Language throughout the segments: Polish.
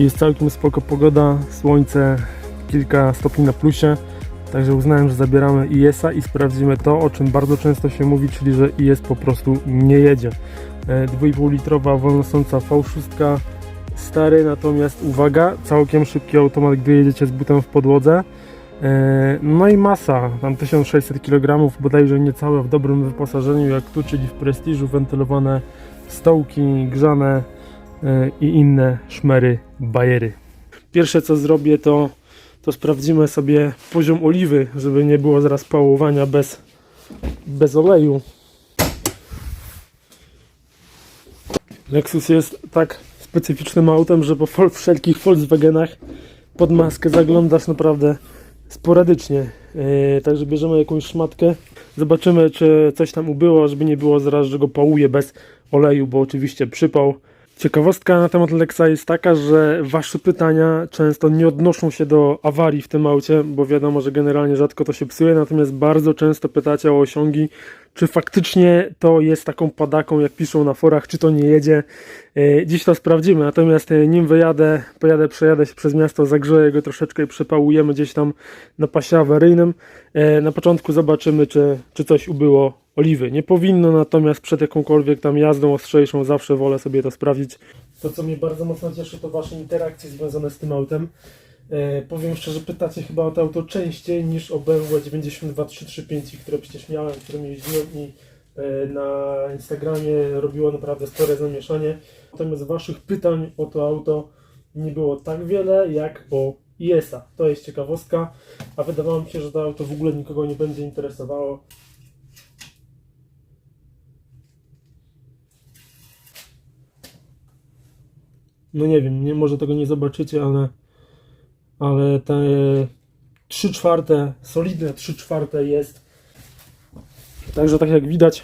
Jest całkiem spoko pogoda, słońce, kilka stopni na plusie. Także uznałem, że zabieramy IS-a i sprawdzimy to, o czym bardzo często się mówi, czyli że IS po prostu nie jedzie. E, 2,5 litrowa wolnosąca V6 stary, natomiast uwaga, całkiem szybki automat, gdy jedziecie z butem w podłodze. E, No i masa, tam 1600 kg, bodajże niecałe w dobrym wyposażeniu jak tu, czyli w prestiżu, wentylowane stołki, grzane e, i inne szmery, bajery. Pierwsze co zrobię to, to sprawdzimy sobie poziom oliwy, żeby nie było zaraz pałowania bez, bez oleju. Lexus jest tak specyficznym autem, że po wszelkich Volkswagenach pod maskę zaglądasz naprawdę sporadycznie. Yy, także bierzemy jakąś szmatkę, zobaczymy czy coś tam ubyło, żeby nie było zaraz, że go pałuje bez oleju, bo oczywiście przypał. Ciekawostka na temat Lexa jest taka, że wasze pytania często nie odnoszą się do awarii w tym aucie, bo wiadomo, że generalnie rzadko to się psuje, natomiast bardzo często pytacie o osiągi, czy faktycznie to jest taką padaką, jak piszą na forach, czy to nie jedzie. E, Dziś to sprawdzimy, natomiast e, nim wyjadę, pojadę, przejadę się przez miasto, zagrzeję go troszeczkę i przepałujemy gdzieś tam na pasie awaryjnym. E, Na początku zobaczymy, czy, czy coś ubyło oliwy. Nie powinno, natomiast przed jakąkolwiek tam jazdą ostrzejszą zawsze wolę sobie to sprawdzić. To, co mnie bardzo mocno cieszy, to Wasze interakcje związane z tym autem. E, powiem szczerze, pytacie chyba o to auto częściej niż o BMW 92335, które przecież miałem, którym jeździłem i e, na Instagramie robiło naprawdę spore zamieszanie. Natomiast Waszych pytań o to auto nie było tak wiele jak o IS-a. To jest ciekawostka, a wydawało mi się, że to auto w ogóle nikogo nie będzie interesowało. No nie wiem, nie, może tego nie zobaczycie, ale ale te 3 czwarte, solidne 3 czwarte jest. Także tak jak widać,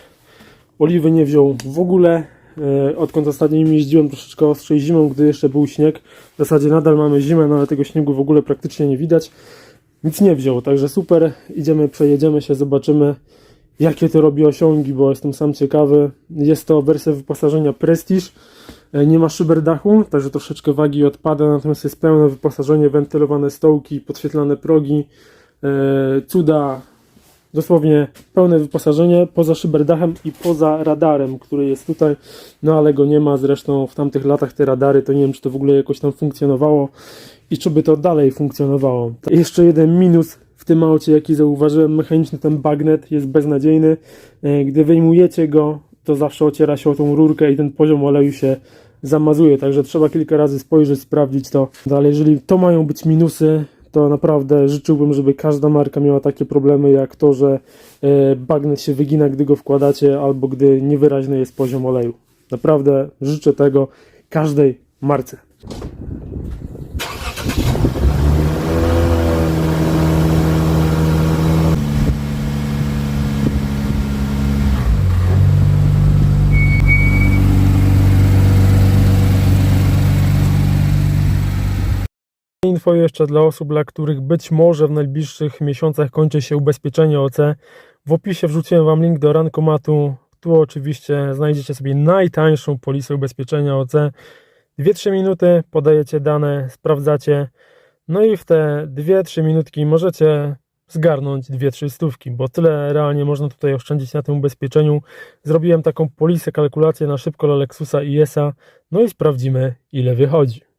oliwy nie wziął w ogóle. E, Odkąd ostatnio jeździłem troszeczkę ostrzej zimą, gdy jeszcze był śnieg. W zasadzie nadal mamy zimę, no ale tego śniegu w ogóle praktycznie nie widać. Nic nie wziął, także super. Idziemy, przejedziemy się, zobaczymy jakie to robi osiągi, bo jestem sam ciekawy. Jest to wersja wyposażenia Prestige. E, Nie ma szyber dachu, także troszeczkę wagi odpada, natomiast jest pełne wyposażenie, wentylowane stołki, podświetlane progi, e, cuda, dosłownie pełne wyposażenie poza szyberdachem i poza radarem, który jest tutaj, no ale go nie ma, zresztą w tamtych latach te radary, to nie wiem czy to w ogóle jakoś tam funkcjonowało i czy by to dalej funkcjonowało. Jeszcze jeden minus w tym aucie, jaki zauważyłem, mechaniczny ten bagnet jest beznadziejny, E, gdy wyjmujecie go, to zawsze ociera się o tą rurkę i ten poziom oleju się zamazuje, także trzeba kilka razy spojrzeć, sprawdzić to. Ale jeżeli to mają być minusy, to naprawdę życzyłbym, żeby każda marka miała takie problemy jak to, że e, bagnet się wygina, gdy go wkładacie, albo gdy niewyraźny jest poziom oleju. Naprawdę życzę tego każdej marce. Info jeszcze dla osób, dla których być może w najbliższych miesiącach kończy się ubezpieczenie OC. W opisie wrzuciłem Wam link do rankomatu. Tu oczywiście znajdziecie sobie najtańszą polisę ubezpieczenia OC. 2-3 minuty podajecie dane, sprawdzacie. No i w te 2-3 minutki możecie zgarnąć 2-3 stówki, bo tyle realnie można tutaj oszczędzić na tym ubezpieczeniu. Zrobiłem taką polisę, kalkulację na szybko dla Lexusa IS-a. No i sprawdzimy ile wychodzi.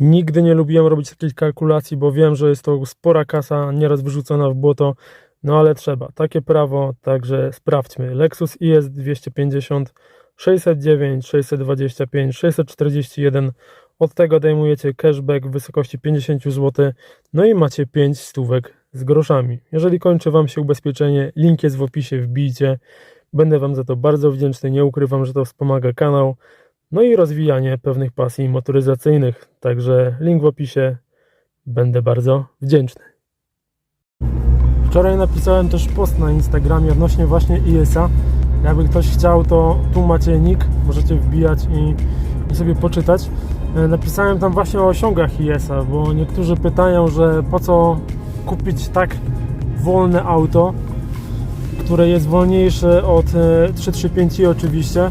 Nigdy nie lubiłem robić takich kalkulacji, bo wiem, że jest to spora kasa, nieraz wyrzucona w błoto, no ale trzeba. Takie prawo, także sprawdźmy. Lexus IS 250, 609, 625, 641. Od tego odejmujecie cashback w wysokości 50 zł, no i macie 5 stówek z groszami. Jeżeli kończy Wam się ubezpieczenie, link jest w opisie, wbijcie. Będę Wam za to bardzo wdzięczny, nie ukrywam, że to wspomaga kanał. No i rozwijanie pewnych pasji motoryzacyjnych. Także link w opisie. Będę bardzo wdzięczny. Wczoraj napisałem też post na Instagramie odnośnie właśnie IS-a. Jakby ktoś chciał, to tu macie nick, możecie wbijać i, i sobie poczytać. E, Napisałem tam właśnie o osiągach IS-a, bo niektórzy pytają, że po co kupić tak wolne auto, które jest wolniejsze od e, 335i oczywiście.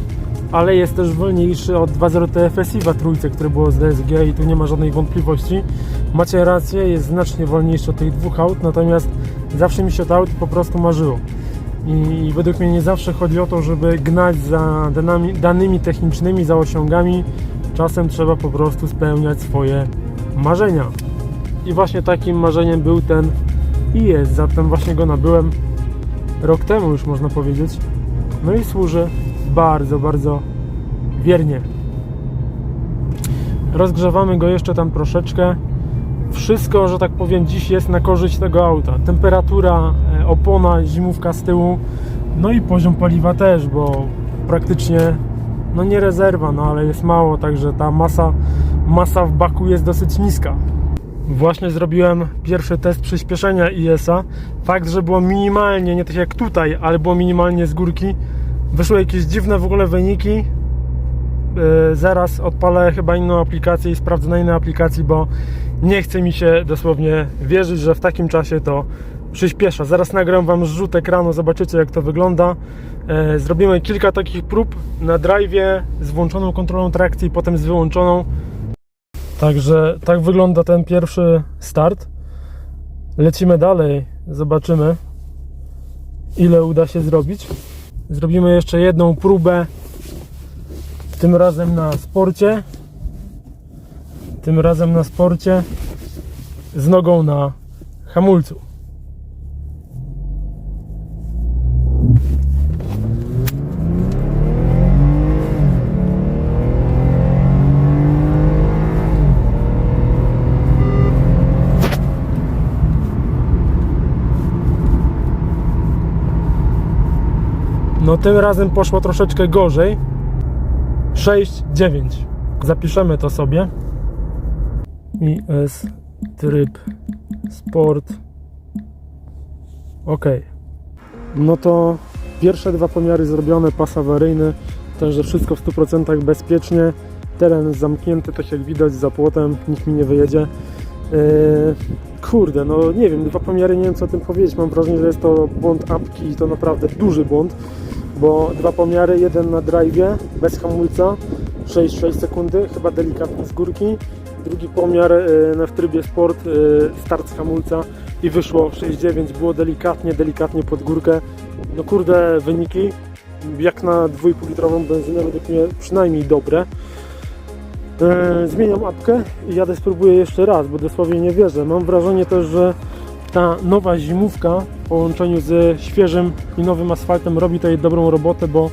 Ale jest też wolniejszy od 2.0 TFSI w trójce, które było z DSG i tu nie ma żadnej wątpliwości. Macie rację, jest znacznie wolniejszy od tych dwóch aut, natomiast zawsze mi się to auto po prostu marzyło. I według mnie nie zawsze chodzi o to, żeby gnać za danymi, danymi technicznymi, za osiągami. Czasem trzeba po prostu spełniać swoje marzenia. I właśnie takim marzeniem był ten i jest, zatem właśnie go nabyłem rok temu już można powiedzieć. No i służy bardzo, bardzo wiernie. Rozgrzewamy go jeszcze tam troszeczkę. Wszystko, że tak powiem, dziś jest na korzyść tego auta. Temperatura, e, opona, zimówka z tyłu, no i poziom paliwa też, bo praktycznie, no nie rezerwa, no ale jest mało, także ta masa, masa w baku jest dosyć niska. Właśnie zrobiłem pierwszy test przyspieszenia IS-a. Fakt, że było minimalnie, nie tak jak tutaj, ale było minimalnie z górki. Wyszły jakieś dziwne w ogóle wyniki. Yy, zaraz odpalę chyba inną aplikację i sprawdzę na innej aplikacji, bo nie chce mi się dosłownie wierzyć, że w takim czasie to przyspiesza. Zaraz nagram Wam zrzut ekranu, zobaczycie jak to wygląda. Yy, zrobimy kilka takich prób na drive z włączoną kontrolą trakcji, potem z wyłączoną. Także tak wygląda ten pierwszy start. Lecimy dalej, zobaczymy ile uda się zrobić. Zrobimy jeszcze jedną próbę, tym razem na sporcie. Tym razem na sporcie z nogą na hamulcu. No tym razem poszło troszeczkę gorzej. 6, 9. Zapiszemy to sobie. IS tryb sport. Ok. No to pierwsze dwa pomiary zrobione, pas awaryjny, także wszystko w 100% bezpiecznie. Teren zamknięty, tak jak widać za płotem, nikt mi nie wyjedzie. Yy, kurde, no nie wiem, dwa pomiary, nie wiem co o tym powiedzieć. Mam wrażenie, że jest to błąd apki i to naprawdę duży błąd, bo dwa pomiary, jeden na drive, bez hamulca, 6-6 sekundy, chyba delikatnie z górki. Drugi pomiar yy, na w trybie sport, yy, start z hamulca i wyszło 6-9, było delikatnie, delikatnie pod górkę. No kurde, wyniki jak na 2,5 litrową benzynę według mnie przynajmniej dobre. E, zmieniam apkę i jadę spróbuję jeszcze raz, bo dosłownie nie wierzę. Mam wrażenie też, że ta nowa zimówka połączeniu ze świeżym i nowym asfaltem robi tutaj dobrą robotę, bo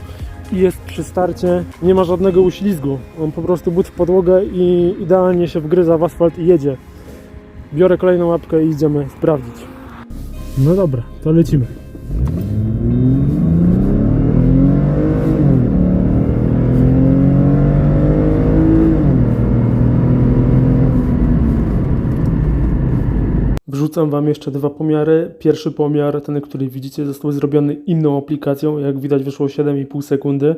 jest przy starcie, nie ma żadnego uślizgu. On po prostu but w podłogę i idealnie się wgryza w asfalt i jedzie. Biorę kolejną łapkę i idziemy sprawdzić. No dobra, to lecimy. Wrzucam Wam jeszcze dwa pomiary. Pierwszy pomiar, ten, który widzicie, został zrobiony inną aplikacją. Jak widać, wyszło 7,5 sekundy.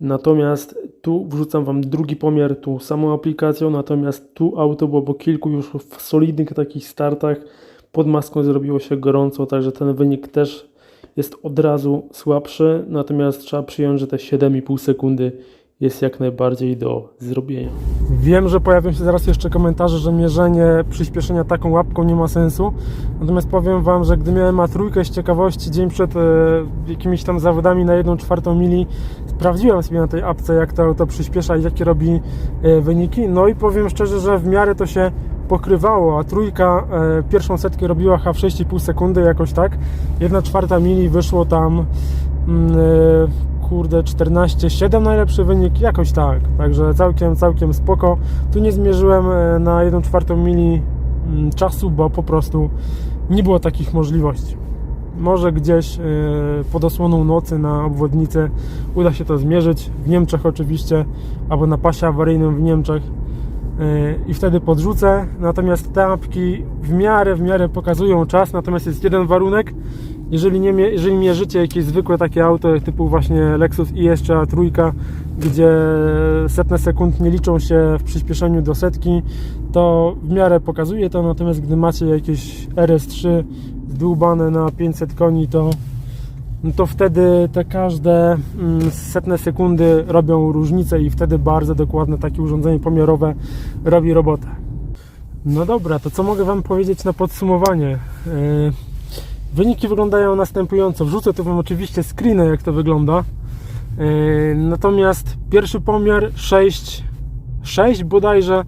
Natomiast tu wrzucam Wam drugi pomiar, tu samą aplikacją. Natomiast tu auto było po kilku już w solidnych takich startach. Pod maską zrobiło się gorąco, także ten wynik też jest od razu słabszy. Natomiast trzeba przyjąć, że te 7,5 sekundy jest jak najbardziej do zrobienia. Wiem, że pojawią się zaraz jeszcze komentarze, że mierzenie przyspieszenia taką łapką nie ma sensu. Natomiast powiem Wam, że gdy miałem A3 z ciekawości dzień przed e, jakimiś tam zawodami na 1 czwartą mili, sprawdziłem sobie na tej apce, jak to auto przyspiesza i jakie robi e, wyniki. No i powiem szczerze, że w miarę to się pokrywało, a trójka e, pierwszą setkę robiła chyba w 6,5 sekundy jakoś tak. 1 czwarta mili wyszło tam mm, e, kurde 14,7 najlepszy wynik, jakoś tak. Także całkiem, całkiem spoko. Tu nie zmierzyłem e, na 1 czwartą mili mm, czasu, bo po prostu nie było takich możliwości. Może gdzieś e, pod osłoną nocy na obwodnicy uda się to zmierzyć. W Niemczech oczywiście, albo na pasie awaryjnym w Niemczech e, i wtedy podrzucę. Natomiast te apki w miarę, w miarę pokazują czas. Natomiast jest jeden warunek. Jeżeli, nie, jeżeli mierzycie jakieś zwykłe takie auto typu właśnie Lexus i jeszcze A3, gdzie setne sekund nie liczą się w przyspieszeniu do setki, to w miarę pokazuje to. Natomiast gdy macie jakieś RS3 zdłubane na 500 koni, to no to wtedy te każde mm, setne sekundy robią różnicę i wtedy bardzo dokładne takie urządzenie pomiarowe robi robotę. No dobra, to co mogę Wam powiedzieć na podsumowanie? Yy, Wyniki wyglądają następująco. Wrzucę tu Wam oczywiście screeny, jak to wygląda. Yy, Natomiast pierwszy pomiar 6, 6 bodajże.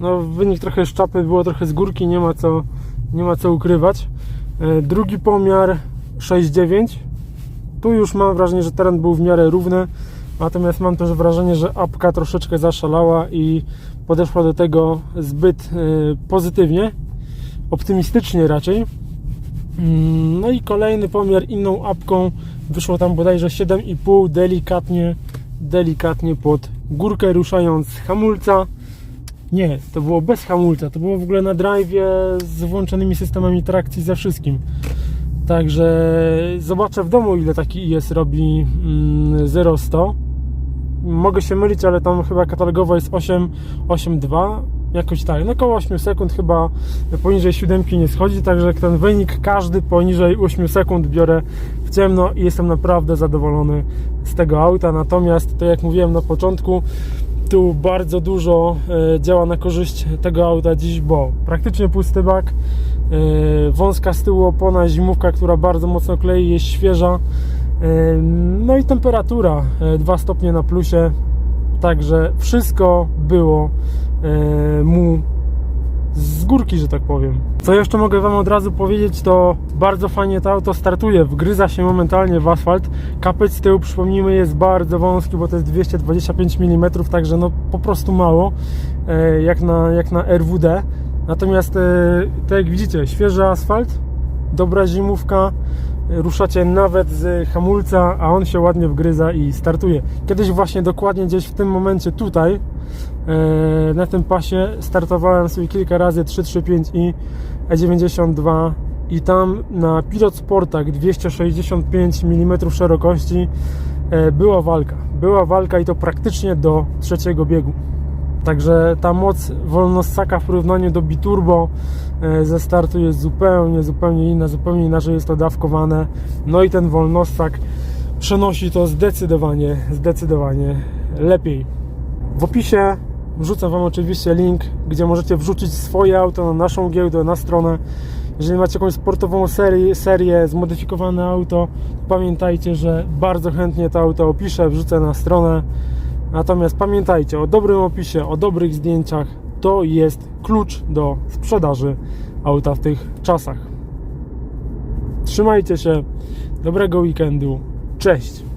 No, wynik trochę z było trochę z górki, nie ma co, nie ma co ukrywać. Yy, Drugi pomiar 6,9. Tu już mam wrażenie, że teren był w miarę równy. Natomiast mam też wrażenie, że apka troszeczkę zaszalała i podeszła do tego zbyt yy, pozytywnie, optymistycznie raczej. Mm, No i kolejny pomiar inną apką wyszło tam bodajże 7,5 delikatnie, delikatnie pod górkę ruszając hamulca. Nie, to było bez hamulca, to było w ogóle na drive z włączonymi systemami trakcji ze wszystkim. Także zobaczę w domu ile taki IS robi mm, 0-100. Mogę się mylić, ale tam chyba katalogowo jest 8, 8,2 jakoś tak, no około 8 sekund chyba poniżej 7 nie schodzi, także ten wynik każdy poniżej 8 sekund biorę w ciemno i jestem naprawdę zadowolony z tego auta, natomiast to jak mówiłem na początku tu bardzo dużo e, działa na korzyść tego auta dziś, bo praktycznie pusty bak, e, wąska z tyłu opona, zimówka, która bardzo mocno klei, jest świeża, e, no i temperatura 2 stopnie na plusie, Także wszystko było mu z górki, że tak powiem. Co jeszcze mogę Wam od razu powiedzieć, to bardzo fajnie to auto startuje, wgryza się momentalnie w asfalt. Kapeć z tyłu, przypomnijmy, jest bardzo wąski, bo to jest 225 mm, także no po prostu mało, e, jak, na, jak na RWD. Natomiast, e, tak jak widzicie, świeży asfalt, dobra zimówka, ruszacie nawet z hamulca, a on się ładnie wgryza i startuje. Kiedyś właśnie dokładnie gdzieś w tym momencie tutaj e, na tym pasie startowałem sobie kilka razy 335i E92 i tam na Pilot Sportach 265 mm szerokości e, była walka. Była walka i to praktycznie do trzeciego biegu. Także ta moc wolnossaka w porównaniu do biturbo e, ze startu jest zupełnie, zupełnie inna, zupełnie inaczej jest to dawkowane. No i ten wolnossak przenosi to zdecydowanie, zdecydowanie lepiej. W opisie wrzucę Wam oczywiście link, gdzie możecie wrzucić swoje auto na naszą giełdę, na stronę. Jeżeli macie jakąś sportową serię, serię zmodyfikowane auto, pamiętajcie, że bardzo chętnie to auto opiszę, wrzucę na stronę. Natomiast pamiętajcie o dobrym opisie, o dobrych zdjęciach. To jest klucz do sprzedaży auta w tych czasach. Trzymajcie się, dobrego weekendu. Cześć!